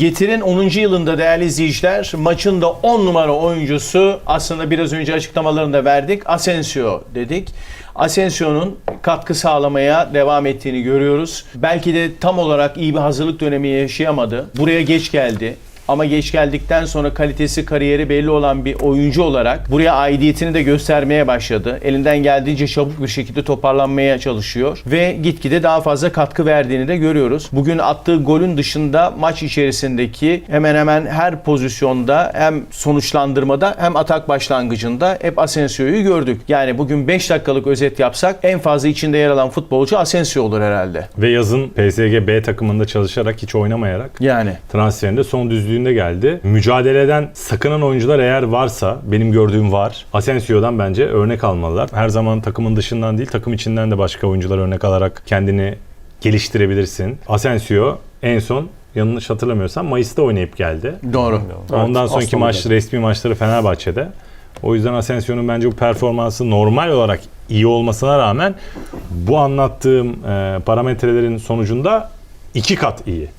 Getir'in 10. yılında değerli izleyiciler maçın da 10 numara oyuncusu aslında biraz önce açıklamalarını da verdik. Asensio dedik. Asensio'nun katkı sağlamaya devam ettiğini görüyoruz. Belki de tam olarak iyi bir hazırlık dönemi yaşayamadı. Buraya geç geldi. Ama geç geldikten sonra kalitesi, kariyeri belli olan bir oyuncu olarak buraya aidiyetini de göstermeye başladı. Elinden geldiğince çabuk bir şekilde toparlanmaya çalışıyor ve gitgide daha fazla katkı verdiğini de görüyoruz. Bugün attığı golün dışında maç içerisindeki hemen hemen her pozisyonda hem sonuçlandırmada hem atak başlangıcında hep Asensio'yu gördük. Yani bugün 5 dakikalık özet yapsak en fazla içinde yer alan futbolcu Asensio olur herhalde. Ve yazın PSG B takımında çalışarak hiç oynamayarak Yani transferinde son düzlüğünde geldi. Mücadeleden sakınan oyuncular eğer varsa benim gördüğüm var. Asensio'dan bence örnek almalılar. Her zaman takımın dışından değil takım içinden de başka oyuncular örnek alarak kendini geliştirebilirsin. Asensio en son yanlış hatırlamıyorsam Mayıs'ta oynayıp geldi. doğru. Ondan sonraki Aston maç Villa. resmi maçları Fenerbahçe'de. O yüzden Asensio'nun bence bu performansı normal olarak iyi olmasına rağmen bu anlattığım e, parametrelerin sonucunda iki kat iyi.